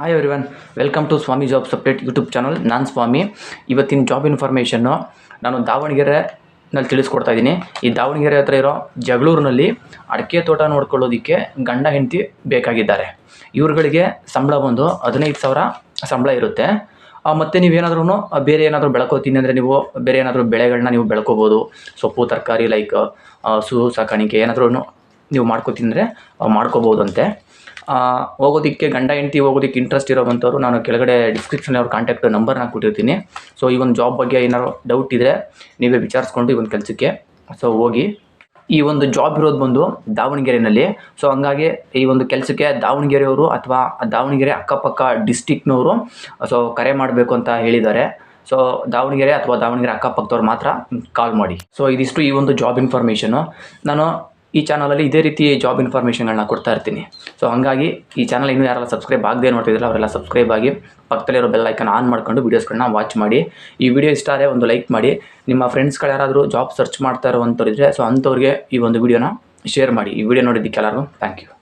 Hi everyone welcome to Swami job support YouTube channel ನಾನು ಸ್ವಾಮಿ. ಇವತ್ತಿನ job information ನಾನು ದಾವಣಗೆರೆನಲ್ಲಿ ತಿಳಿಸ್ಕೊಡ್ತಾ ಇದ್ದೀನಿ. ಈ ದಾವಣಗೆರೆ ಹತ್ರ ಇರೋ ಜಗಳೂರಿನಲ್ಲಿ ಅಡಿಕೆ ತೋಟ ನೋಡ್ಕೊಳ್ಳೋದಕ್ಕೆ ಗಂಡ ಹೆಂಡತಿ ಬೇಕಾಗಿದ್ದಾರೆ. ಇವ್ರುಗಳಿಗೆ ಸಂಬಳ ಬಂದು ಹದಿನೈದು ಸಾವಿರ ಸಂಬಳ ಇರುತ್ತೆ. ಮತ್ತೆ ನೀವೇನಾದ್ರೂ ಬೇರೆ ಏನಾದರೂ ಬೆಳ್ಕೋತೀನಿ ಅಂದರೆ ನೀವು ಬೇರೆ ಏನಾದರೂ ಬೆಳೆಗಳನ್ನ ನೀವು ಬೆಳ್ಕೋಬೋದು. ಸೊಪ್ಪು, ತರಕಾರಿ ಲೈಕ್ ಹಸು, ಸಾಕಾಣಿಕೆ ಏನಾದ್ರೂ ನೀವು ಮಾಡ್ಕೋತಿಂದರೆ ಮಾಡ್ಕೋಬೋದಂತೆ. ಆ, ಹೋಗೋದಕ್ಕೆ ಗಂಡ ಹೆಂಡತಿ ಹೋಗೋದಕ್ಕೆ ಇಂಟ್ರೆಸ್ಟ್ ಇರೋವಂಥವ್ರು ನಾನು ಕೆಳಗಡೆ ಡಿಸ್ಕ್ರಿಪ್ಷನ್ ಅವ್ರ ಕಾಂಟ್ಯಾಕ್ಟ್ ನಂಬರ್ನ ಕೊಟ್ಟಿರ್ತೀನಿ. ಸೊ ಈ ಒಂದು ಜಾಬ್ ಬಗ್ಗೆ ಏನಾದ್ರು ಡೌಟ್ ಇದ್ದರೆ ನೀವೇ ವಿಚಾರಿಸ್ಕೊಂಡು ಈ ಒಂದು ಕೆಲಸಕ್ಕೆ. ಸೊ ಹೋಗಿ. ಈ ಒಂದು ಜಾಬ್ ಇರೋದು ಬಂದು ದಾವಣಗೆರೆಯಲ್ಲಿ ಸೊ ಹಂಗಾಗಿ ಈ ಒಂದು ಕೆಲಸಕ್ಕೆ ದಾವಣಗೆರೆಯವರು ಅಥವಾ ದಾವಣಗೆರೆ ಅಕ್ಕಪಕ್ಕ ಡಿಸ್ಟಿಕ್ನವರು ಸೊ ಕರೆ ಮಾಡಬೇಕು ಅಂತ ಹೇಳಿದ್ದಾರೆ. ಸೊ ದಾವಣಗೆರೆ ಅಥವಾ ದಾವಣಗೆರೆ ಅಕ್ಕಪಕ್ಕದವ್ರು ಮಾತ್ರ ಕಾಲ್ ಮಾಡಿ. ಸೊ ಇದಿಷ್ಟು ಈ ಒಂದು ಜಾಬ್ ಇನ್ಫಾರ್ಮೇಷನು ನಾನು ಈ ಚಾನಲಲ್ಲಿ ಇದೇ ರೀತಿ ಜಾಬ್ ಇನ್ಫಾರ್ಮೇಷನ್ಗಳನ್ನ ಕೊಡ್ತಾ ಇರ್ತೀನಿ. ಸೊ ಹಂಗಾಗಿ ಈ ಚಾನಲ್ ಇನ್ನೂ ಯಾರೆಲ್ಲ ಸಬ್ಸ್ಕ್ರೈಬ್ ಆಗದೆ ನೋಡ್ತಿದ್ರಲ್ಲ ಅವರೆಲ್ಲ ಸಬ್ಸ್ಕ್ರೈಬ್ ಆಗಿ ಪಕ್ಕದಲ್ಲಿರೋ ಬೆಲ್ ಐಕನ್ ಆನ್ ಮಾಡ್ಕೊಂಡು ವೀಡಿಯೋಸ್ಗಳನ್ನ ವಾಚ್ ಮಾಡಿ. ಈ ವಿಡಿಯೋ ಇಷ್ಟ ಆದರೆ ಒಂದು ಲೈಕ್ ಮಾಡಿ. ನಿಮ್ಮ ಫ್ರೆಂಡ್ಸ್ಗಳು ಯಾರಾದರೂ ಜಾಬ್ ಸರ್ಚ್ ಮಾಡ್ತಾ ಇರೋ ಇದ್ದರೆ ಸೊ ಅಂಥವ್ರಿಗೆ ಈ ಒಂದು ವಿಡಿಯೋನ ಶೇರ್ ಮಾಡಿ. ಈ ವಿಡಿಯೋ ನೋಡಿದ್ದಕ್ಕೆ ಎಲ್ಲರೂ ಥ್ಯಾಂಕ್ ಯು